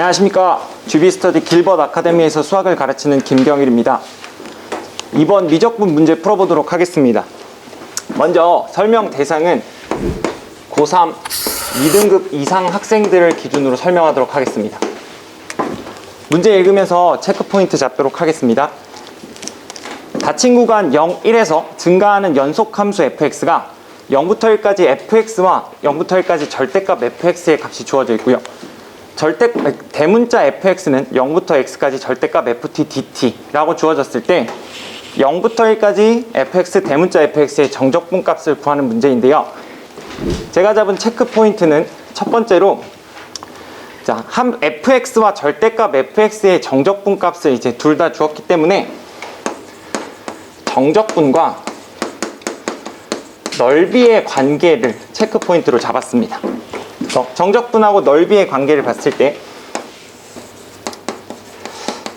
안녕하십니까. 주비스터디 길벗 아카데미에서 수학을 가르치는 김경일입니다. 이번 미적분 문제 풀어보도록 하겠습니다. 먼저 설명 대상은 고3 2등급 이상 학생들을 기준으로 설명하도록 하겠습니다. 문제 읽으면서 체크 포인트 잡도록 하겠습니다. 닫힌 구간 0, 1에서 증가하는 연속 함수 fx가 0부터 1까지 fx와 0부터 1까지 절대값 fx의 값이 주어져 있고요. 절대 대문자 fx는 0부터 x까지 절대값 ft dt라고 주어졌을 때 0부터 1까지 fx 대문자 fx의 정적분 값을 구하는 문제인데요. 제가 잡은 체크 포인트는 첫 번째로 자, 함 fx와 절대값 fx의 정적분 값을 이제 둘 다 주었기 때문에 정적분과 넓이의 관계를 체크 포인트로 잡았습니다. 정적분하고 넓이의 관계를 봤을 때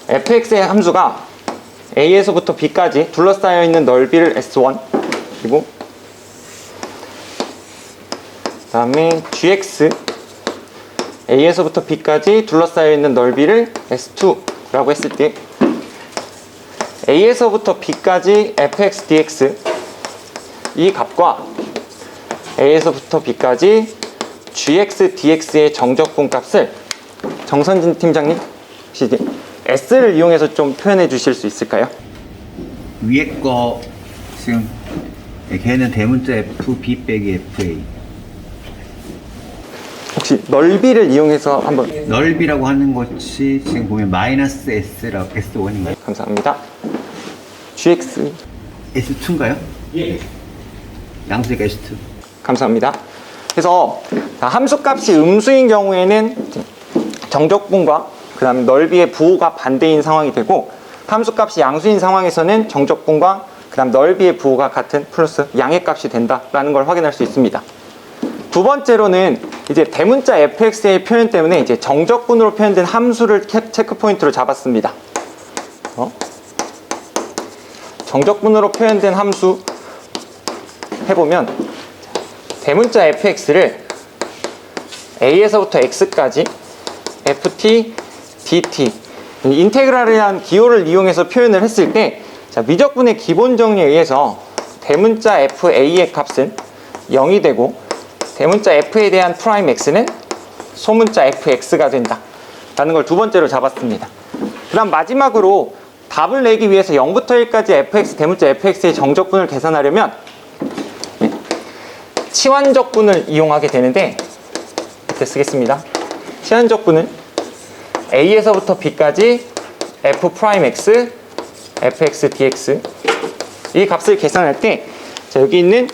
fx의 함수가 a에서부터 b까지 둘러싸여 있는 넓이를 s1 그리고 그 다음에 gx a에서부터 b까지 둘러싸여 있는 넓이를 s2라고 했을 때 a에서부터 b까지 fx dx 이 값과 a에서부터 b까지 gx dx의 정적분 값을 정선진 팀장님 s를 이용해서 좀 표현해 주실 수 있을까요? 위에 거 지금 걔는 대문자 F, B 빼기 FA 혹시 넓이를 이용해서 한번 넓이라고 하는 것이 지금 보면 마이너스 S라고 S1인가요? 감사합니다. gx S2인가요? 예 양수니까 S2 감사합니다. 그래서 자, 함수값이 음수인 경우에는 정적분과 그 다음에 넓이의 부호가 반대인 상황이 되고 함수값이 양수인 상황에서는 정적분과 그 다음 넓이의 부호가 같은 플러스 양의 값이 된다라는 걸 확인할 수 있습니다. 두 번째로는 이제 대문자 fx의 표현 때문에 이제 정적분으로 표현된 함수를 캡- 체크 포인트로 잡았습니다. 어? 정적분으로 표현된 함수 해보면 대문자 fx를 a에서부터 x까지 ft dt 이 인테그랄이라는 기호를 이용해서 표현을 했을 때 자, 미적분의 기본 정리에 의해서 대문자 fa의 값은 0이 되고 대문자 f에 대한 프라임 x는 소문자 fx가 된다. 라는 걸 두 번째로 잡았습니다. 그 다음 마지막으로 답을 내기 위해서 0부터 1까지 fx 대문자 fx의 정적분을 계산하려면 치환적분을 이용하게 되는데 이렇게 쓰겠습니다. 치환적분은 a에서부터 b까지 f 프라임 x, fx dx 이 값을 계산할 때 자, 여기 있는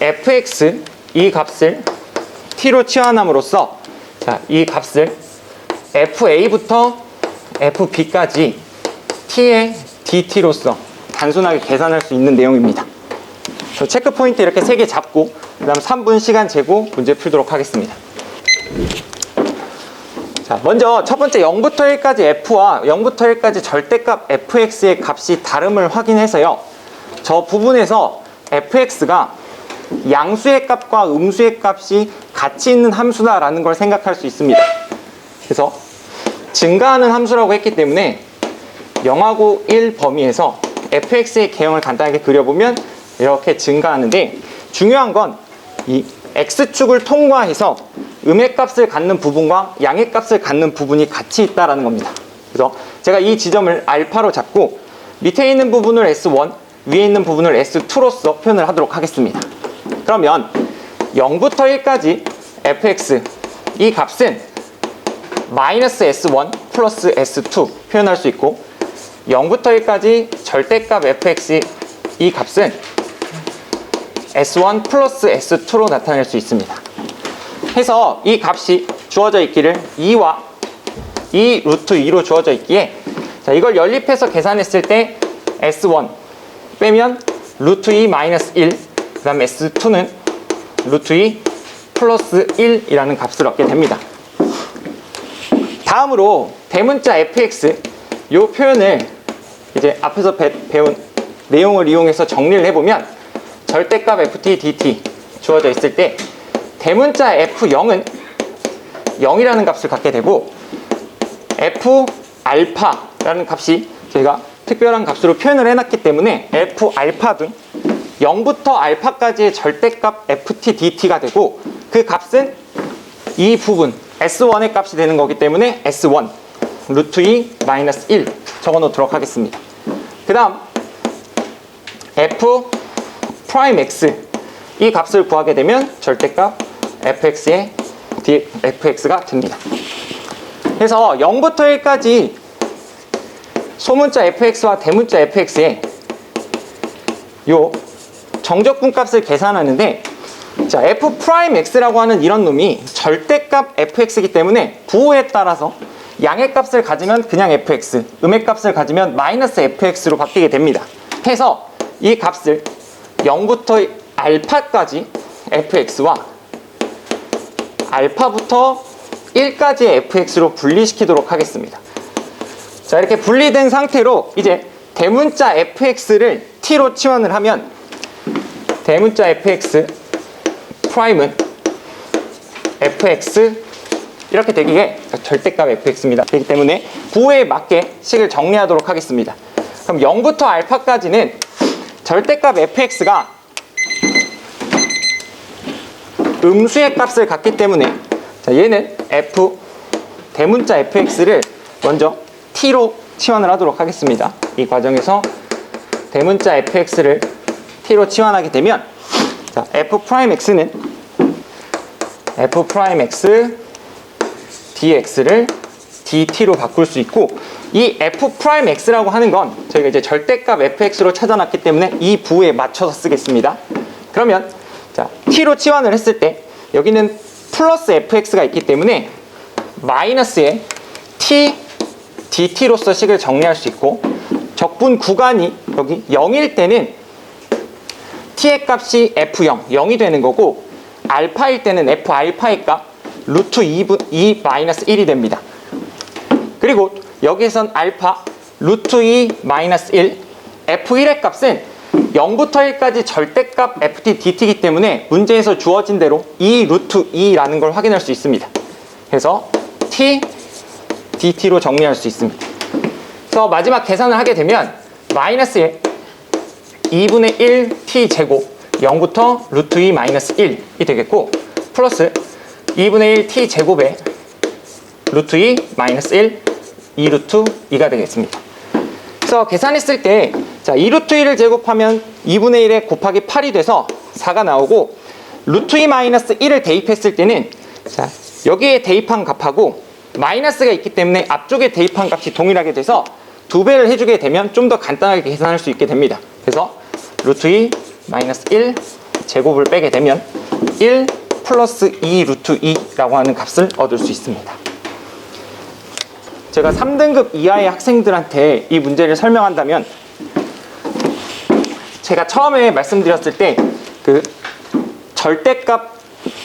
fx 이 값을 t로 치환함으로써 자, 이 값을 fa부터 fb까지 t의 dt로서 단순하게 계산할 수 있는 내용입니다. 저 체크 포인트 이렇게 세 개 잡고 그 다음 3분 시간 재고 문제 풀도록 하겠습니다. 자, 먼저 첫 번째 0부터 1까지 f와 0부터 1까지 절대값 fx의 값이 다름을 확인해서요. 저 부분에서 fx가 양수의 값과 음수의 값이 같이 있는 함수다라는 걸 생각할 수 있습니다. 그래서 증가하는 함수라고 했기 때문에 0하고 1 범위에서 fx의 개형을 간단하게 그려보면 이렇게 증가하는데 중요한 건 이 x축을 통과해서 음의 값을 갖는 부분과 양의 값을 갖는 부분이 같이 있다라는 겁니다. 그래서 제가 이 지점을 알파로 잡고 밑에 있는 부분을 s1, 위에 있는 부분을 s2로서 표현을 하도록 하겠습니다. 그러면 0부터 1까지 fx 이 값은 마이너스 s1 플러스 s2 표현할 수 있고 0부터 1까지 절대값 fx 이 값은 s1 플러스 s2로 나타낼 수 있습니다. 해서 이 값이 주어져 있기를 2와 2 루트 2로 주어져 있기에 자, 이걸 연립해서 계산했을 때 s1 빼면 루트 2 마이너스 1, 그 다음 s2는 루트 2 플러스 1이라는 값을 얻게 됩니다. 다음으로 대문자 fx 이 표현을 이제 앞에서 배, 배운 내용을 이용해서 정리를 해보면 절대값 ft dt 주어져 있을 때 대문자 f0은 0이라는 값을 갖게 되고 f 알파라는 값이 저희가 특별한 값으로 표현을 해놨기 때문에 f 알파 등 0부터 알파까지의 절대값 ft dt가 되고 그 값은 이 부분 s1의 값이 되는 거기 때문에 s1 루트 2 마이너스 1 적어 놓도록 하겠습니다. 그 다음 f 프라임 x 이 값을 구하게 되면 절대값 fx의 fx가 됩니다. 그래서 0부터 1까지 소문자 fx와 대문자 fx의 요 정적분 값을 계산하는데 자 f 프라임 x라고 하는 이런 놈이 절대값 fx이기 때문에 부호에 따라서 양의 값을 가지면 그냥 fx, 음의 값을 가지면 마이너스 fx로 바뀌게 됩니다. 해서 이 값을 0부터 알파까지 fx와 알파부터 1까지의 fx로 분리시키도록 하겠습니다. 자 이렇게 분리된 상태로 이제 대문자 fx를 t로 치환을 하면 대문자 fx 프라임은 fx 이렇게 되기에 절대값 fx입니다. 그렇기 때문에 부호에 맞게 식을 정리하도록 하겠습니다. 그럼 0부터 알파까지는 절대값 fx가 음수의 값을 갖기 때문에 자, 얘는 f 대문자 fx를 먼저 t로 치환을 하도록 하겠습니다. 이 과정에서 대문자 fx를 t로 치환하게 되면 자, f 프라임 x는 f 프라임 x dx를 dt로 바꿀 수 있고 이 f 프라임 x라고 하는 건 저희가 이제 절대값 fx로 찾아놨기 때문에 이 부에 맞춰서 쓰겠습니다. 그러면 자 t로 치환을 했을 때 여기는 플러스 fx가 있기 때문에 마이너스의 t dt로서 식을 정리할 수 있고 적분 구간이 여기 0일 때는 t의 값이 f0, 0이 되는 거고 알파일 때는 f 알파의 값 루트 2분 2 마이너스 1이 됩니다. 그리고 여기에선 알파 루트 2 마이너스 1 f1의 값은 0부터 1까지 절대값 ft dt이기 때문에 문제에서 주어진 대로 2 루트 2라는 걸 확인할 수 있습니다. 그래서 t dt로 정리할 수 있습니다. 그래서 마지막 계산을 하게 되면 마이너스에 2분의 1 t 제곱 0부터 루트 2 마이너스 1이 되겠고 플러스 2분의 1 t 제곱에 루트 2 마이너스 1 2 루트 2가 되겠습니다. 그래서 계산했을 때 자, 2 루트 1을 제곱하면 2분의 1에 곱하기 8이 돼서 4가 나오고 루트 2 마이너스 1을 대입했을 때는 자, 여기에 대입한 값하고 마이너스가 있기 때문에 앞쪽에 대입한 값이 동일하게 돼서 두 배를 해주게 되면 좀 더 간단하게 계산할 수 있게 됩니다. 그래서 루트 2 마이너스 1 제곱을 빼게 되면 1 플러스 2 루트 2라고 하는 값을 얻을 수 있습니다. 제가 3등급 이하의 학생들한테 이 문제를 설명한다면 제가 처음에 말씀드렸을 때 그 절대값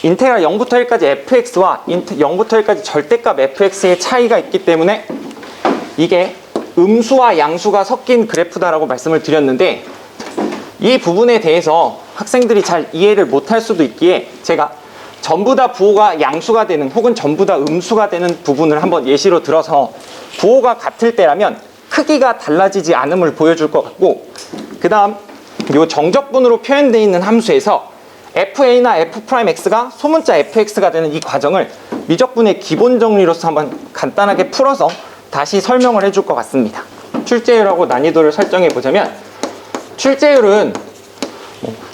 인테그랄 0부터 1까지 fx와 0부터 1까지 절대값 fx의 차이가 있기 때문에 이게 음수와 양수가 섞인 그래프다라고 말씀을 드렸는데 이 부분에 대해서 학생들이 잘 이해를 못할 수도 있기에 제가 전부 다 부호가 양수가 되는 혹은 전부 다 음수가 되는 부분을 한번 예시로 들어서 부호가 같을 때라면 크기가 달라지지 않음을 보여줄 것 같고 그 다음 이 정적분으로 표현되어 있는 함수에서 fa나 f'x가 소문자 fx가 되는 이 과정을 미적분의 기본 정리로서 한번 간단하게 풀어서 다시 설명을 해줄 것 같습니다. 출제율하고 난이도를 설정해 보자면 출제율은 뭐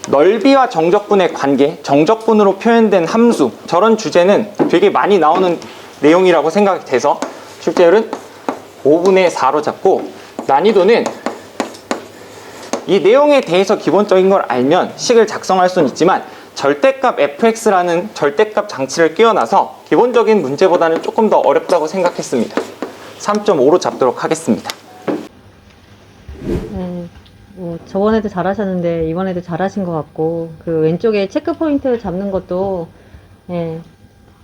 넓이와 정적분의 관계, 정적분으로 표현된 함수 저런 주제는 되게 많이 나오는 내용이라고 생각이 돼서 출제율은 5분의 4로 잡고 난이도는 이 내용에 대해서 기본적인 걸 알면 식을 작성할 수는 있지만 절대값 fx라는 절대값 장치를 끼워놔서 기본적인 문제보다는 조금 더 어렵다고 생각했습니다. 3.5로 잡도록 하겠습니다. 네, 뭐 저번에도 잘하셨는데 이번에도 잘하신 것 같고 그 왼쪽에 체크 포인트 잡는 것도 예,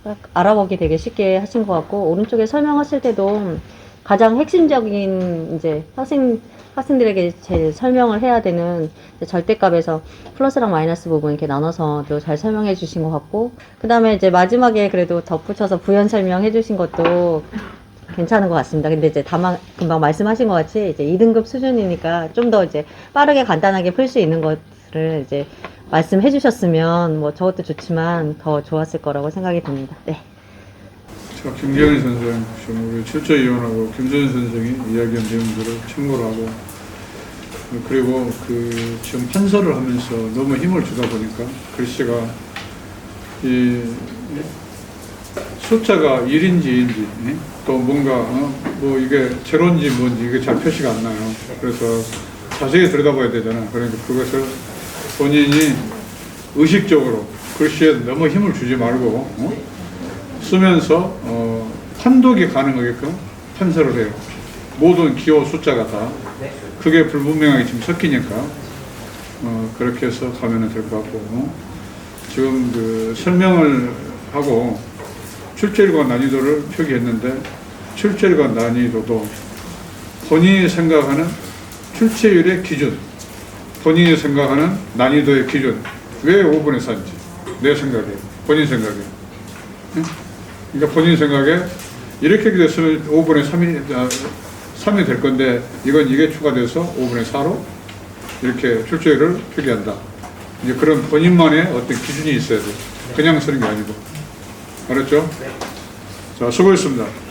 딱 알아보기 되게 쉽게 하신 것 같고 오른쪽에 설명하실 때도 가장 핵심적인 이제 학생 학생들에게 제일 설명을 해야 되는 절대값에서 플러스랑 마이너스 부분 이렇게 나눠서 또 잘 설명해 주신 것 같고 그 다음에 이제 마지막에 그래도 덧붙여서 부연 설명해 주신 것도 괜찮은 것 같습니다. 근데 이제 다만 금방 말씀하신 것 같이 이제 2등급 수준이니까 좀 더 이제 빠르게 간단하게 풀 수 있는 것을 이제 말씀해 주셨으면 뭐 저것도 좋지만 더 좋았을 거라고 생각이 듭니다. 네. 자, 김경희 선생, 우리 출제위원하고 김준현 선생이 이야기한 내용들을 참고를 하고, 그리고 그 지금 판서를 하면서 너무 힘을 주다 보니까 글씨가 이 숫자가 1인지 2인지 또 뭔가 어? 뭐 이게 제로인지 뭔지 이게 잘 표시가 안 나요. 그래서 자세히 들여다봐야 되잖아. 그러니까 그것을 본인이 의식적으로 글씨에 너무 힘을 주지 말고 어? 쓰면서 어, 판독이 가능하게끔 판서를 해요. 모든 기호 숫자가 다 그게 불분명하게 지금 섞이니까 어, 그렇게 해서 가면 될 것 같고 어? 지금 그 설명을 하고 출제율과 난이도를 표기했는데 출제율과 난이도도 본인이 생각하는 출제율의 기준, 본인이 생각하는 난이도의 기준 왜 5분의 4인지 내 생각에 본인 생각에 그러니까 본인 생각에 이렇게 됐으면 5분의 3이, 아, 3이 될 건데 이건 이게 추가돼서 5분의 4로 이렇게 출제율을 표기한다. 이제 그런 본인만의 어떤 기준이 있어야 돼. 그냥 쓰는 게 아니고. 알았죠? 자, 수고했습니다.